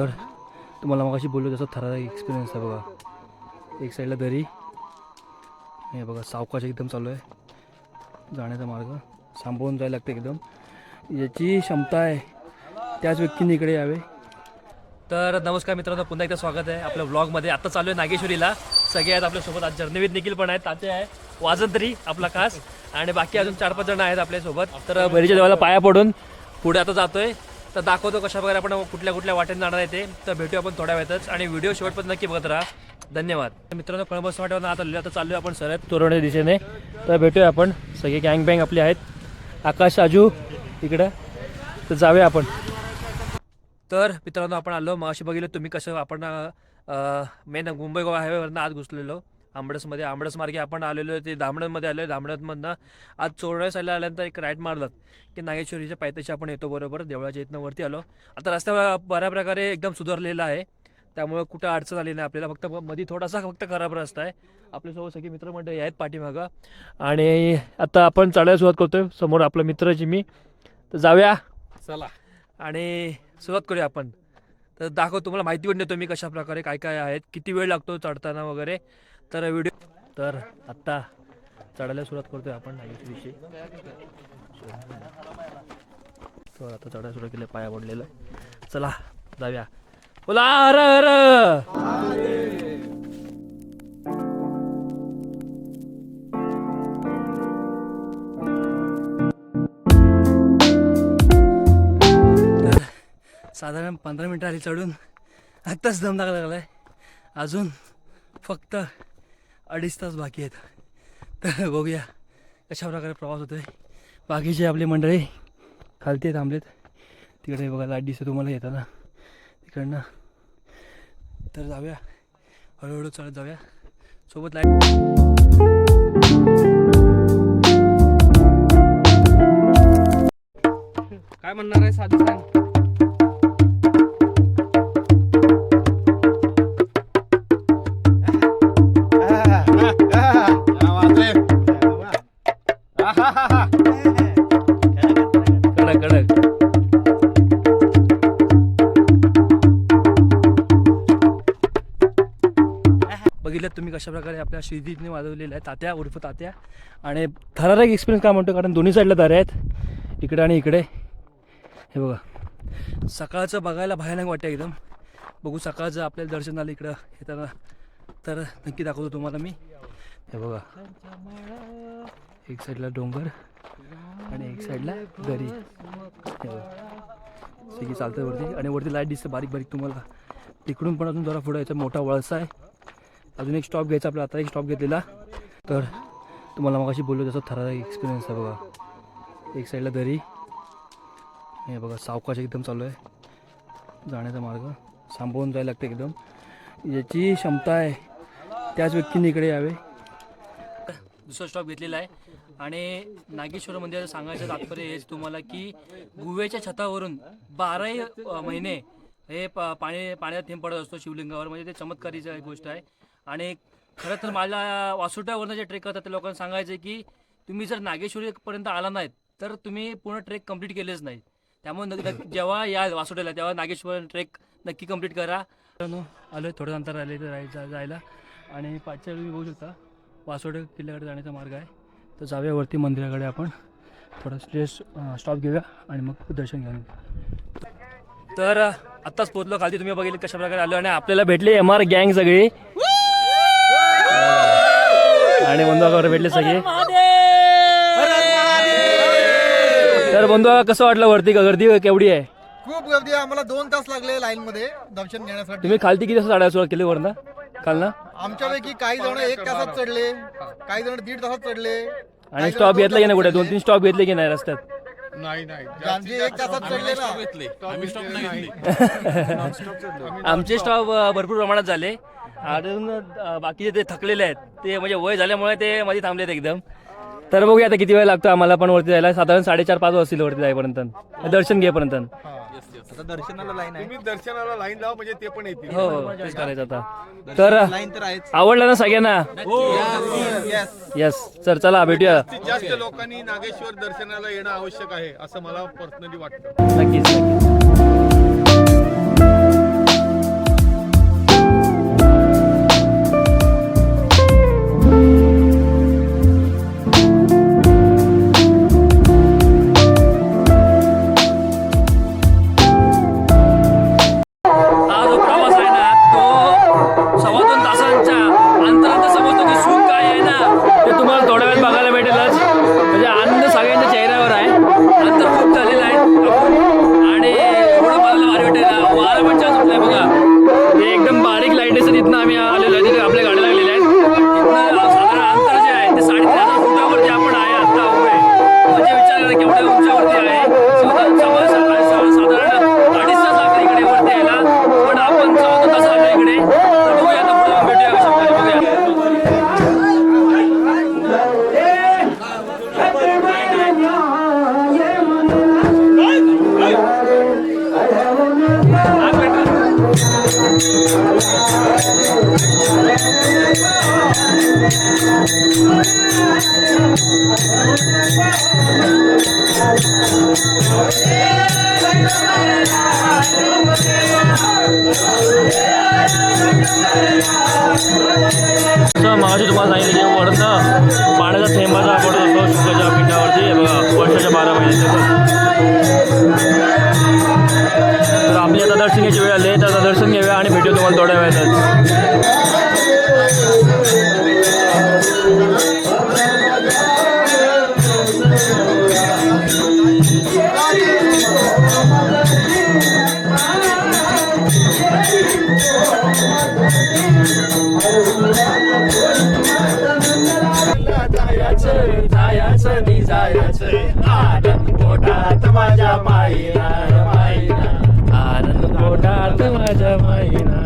तर तुम्हाला मग अशी बोललो तसं थरारा एक्सपिरियन्स आहे बघा. एक साईडला दरी. हे बघा सावकाश एकदम चालू आहे. जाण्याचा मार्ग. सांभाळून जायला लागतं एकदम. याची क्षमता आहे त्याच व्यक्तीने इकडे यावे. तर नमस्कार मित्रांनो पुन्हा एकदा स्वागत आहे आपल्या ब्लॉगमध्ये आता चालू आहे नागेश्वरीला. सगळे आहेत आपल्यासोबत. आज जर्नवीत निखिल पण आहेत. ताते आहे. वाजंत्री आपला खास. आणि बाकी अजून चार पाच जण आहेत आपल्यासोबत. तर बहिणीच्या देवाला पाया पडून पुढे आता जातोय. तर दाखवतो कशा प्रकारे आपण कुठल्या कुठल्या वाटेने जाणार आहे ते. तर भेटू आपण थोड्या वेळातच. आणि व्हिडिओ शेवटपर्यंत नक्की बघत राहा. धन्यवाद. मित्रांनो कळंबस वाटेवर आता आता चालू आहे आपण सरत तोरवण्याच्या दिशेने. तर भेटूया आपण. सगळे गँग बँग आपले आहेत. आकाश आजू इकडं. तर जाऊया आपण. तर मित्रांनो आपण आलो. मग अशी बघितलं तुम्ही कसं आपण मेन मुंबई गोवा हायवेवरनं आज घुसलेलो. आंबडसमध्ये आंबडस मार्गे आपण आलेलो ते धामणमध्ये आलो धामणमधनं आज चोरड्या साईडला आल्यानंतर एक राईट मारलं की नागेश्वरीच्या पायथ्याशी आपण येतो बरोबर देवळाच्या इथनं वरती आलो. आता रस्ता बऱ्या प्रकारे एकदम सुधारलेला आहे. त्यामुळे कुठं अडचण आली नाही. आपल्याला फक्त मध्ये थोडासा फक्त खराब रस्ता आहे. आपल्यासोबत सगळे मित्रमंडळी आहेत पाठीमागं. आणि आता आपण चढायला सुरुवात करतोय. समोर आपला मित्र जिमी. तर जाऊया. चला. आणि सुरुवात करूया आपण. तर दाखव तुम्हाला माहिती पण देतो मी कशा प्रकारे काय काय आहेत किती वेळ लागतो चढताना वगैरे. तर व्हिडिओ तर आत्ता चढायला सुरुवात करतोय आपण दिवशी तर आता चढायला सुरुवात केली पाया पडलेलं चला जाऊया. बोला र र साधारण पंधरा मिनटं आली चढून आत्ताच दम लागला लागलाय. अजून फक्त अडीच तास बाकी आहेत. तर बघूया कशा प्रकारे प्रवास होतोय. बाकीचे आपले मंडळी खालती थांबलेत. तिकडे बघा लाइट दिसते तुम्हाला येताना. तिकडनं. तर जाऊया. हळूहळू चढत जाऊया. सोबत लाइट काय म्हणणार आहे साधू कशाप्रकारे प्रकारे आपल्या श्रीदीपने वाजवलेल्या आहे तात्या उर्फ तात्या. आणि थरारक एक्सपिरियन्स काय म्हणतो? कारण दोन्ही साईडला दऱ्या आहेत. इकडे आणि इकडे. हे बघा. सकाळचं बघायला भयानक वाटतं एकदम. बघू सकाळचं आपल्याला दर्शन झालं इकडं. येताना तर नक्की दाखवतो तुम्हाला मी. हे बघा. एक साईडला डोंगर आणि एक साईडला दरी. हे बघा. चालतं वरती. आणि वरती लाइट दिसतं बारीक बारीक तुम्हाला. तिकडून पण अजून जरा पुढं याचा मोठा वळसा आहे. अजून एक स्टॉप घ्यायचा आपला आता एक स्टॉप घेतलेला. तर तुम्हाला मग अशी बोललो तसं थरारा एक्सपिरियन्स आहे बघा. एक साईडला दरी. हे बघा सावकाश एकदम चालू आहे. जाण्याचा मार्ग. सांभाळून जायला लागतं एकदम. याची क्षमता आहे. त्याच व्यक्तीने इकडे यावे. दुसरा स्टॉप घेतलेला आहे. आणि नागेश्वर मंदिराचं सांगायचं तात्पर्य हेच तुम्हाला की गुव्याच्या छतावरून बाराही महिने हे पा पाणी पाण्यात थेंब पडत असतो शिवलिंगावर. म्हणजे ते चमत्कारीची एक गोष्ट आहे. आणि खरं तर मला वासुट्यावरनं जे ट्रेक करतात त्या लोकांना सांगायचं की तुम्ही जर नागेश्वरीपर्यंत आला नाहीत तर तुम्ही पूर्ण ट्रेक कंप्लीट केलेच नाही. त्यामुळे नक्की- जेव्हा या वासोट्याला तेव्हा नागेश्वर ट्रेक नक्की कंप्लीट करा. आलो थोडं अंतर आले तर जायचं जायला. आणि पाचच्या वेळी बघू शकता वासोडे किल्ल्याकडे जाण्याचा मार्ग आहे. तर जाऊया वरती मंदिराकडे आपण. थोडा स्ट्रेस स्टॉप घेऊया आणि मग दर्शन घेऊन तर आत्ताच पोहोचलो. खाली तुम्ही बघितलं कशाप्रकारे आलो आणि आपल्याला भेटले एम आर गँग सगळी. आणि बंधू वगैरे भेटले सगळे. तर बंधू कसं वाटलं वरती? गर्दी केवढी आहे? खूप गर्दी आहे. आम्हाला दोन तास लागले लाईन मध्ये दर्शन घेण्यासाठी. तुम्ही खालती किती चढायला सुरुवात केली वरनं काल ना? आमच्यापैकी काही जण एक तासात चढले. काही जण दीड तासात चढले. आणि स्टॉप घेतला की नाही कुठे? दोन तीन स्टॉप घेतले की नाही रस्त्यात? नाही नाही. जे एक तासात चढले ना आमचे स्टॉप भरपूर प्रमाणात झाले. अजून अ, बाकीचे ते थकलेले आहेत ते म्हणजे वय झाल्यामुळे ते मध्ये थांबलेत एकदम. तर बघूया आता किती वेळ लागतो आम्हाला पण वरती जायला. साधारण साडेचार पाच वाजतील वरती जाईपर्यंत. दर्शन घेपर्यंत तुम्ही दर्शनाला लाईन लावा म्हणजे ते पण येतील. हो हो तेच करायचं आता. तर आवडलं ना सगळ्यांना? येस सर चला भेटूया. जास्तीत जास्त लोकांनी नागेश्वर दर्शनाला येणं आवश्यक आहे असं मला पर्सनली वाटतं. नक्कीच नक्कीच. एकदम बारीक लाइट असते इथनं आम्ही आलेलो आहे. तिथे आपल्या गाड्या मगाशी तुम्हाला सांगितलं की वरनं पाण्याचा थेंबाचा पडत असतो शुकाच्या पिठावरती हे बघा वर्षाच्या बारा महिन्यात तर आपली आता दर्शन घ्यायची वेळ आली माझ्या माईना माईना आनंद पोटात माझ्या माईना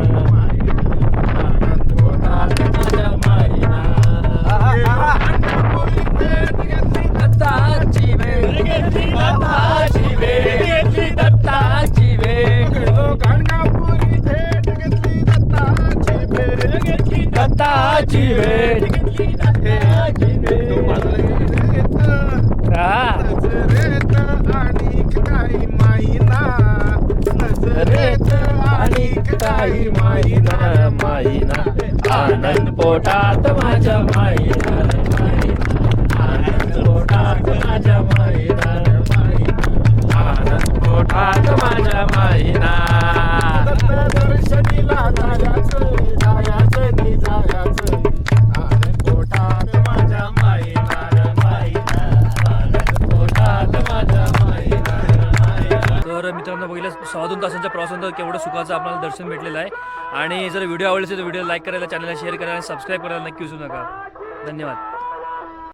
माईना आनंद पोटात माझ्या माईना आपण बघितलं सव्वा दोन तासांच्या प्रवासानंतर केवढं सुखाचं आपल्याला दर्शन भेटलेलं आहे. आणि जर व्हिडिओ आवडला असेल तर व्हिडिओ लाईक करायला चॅनलला शेअर करायला आणि सबस्क्राईब करायला नक्की विसरू नका. धन्यवाद.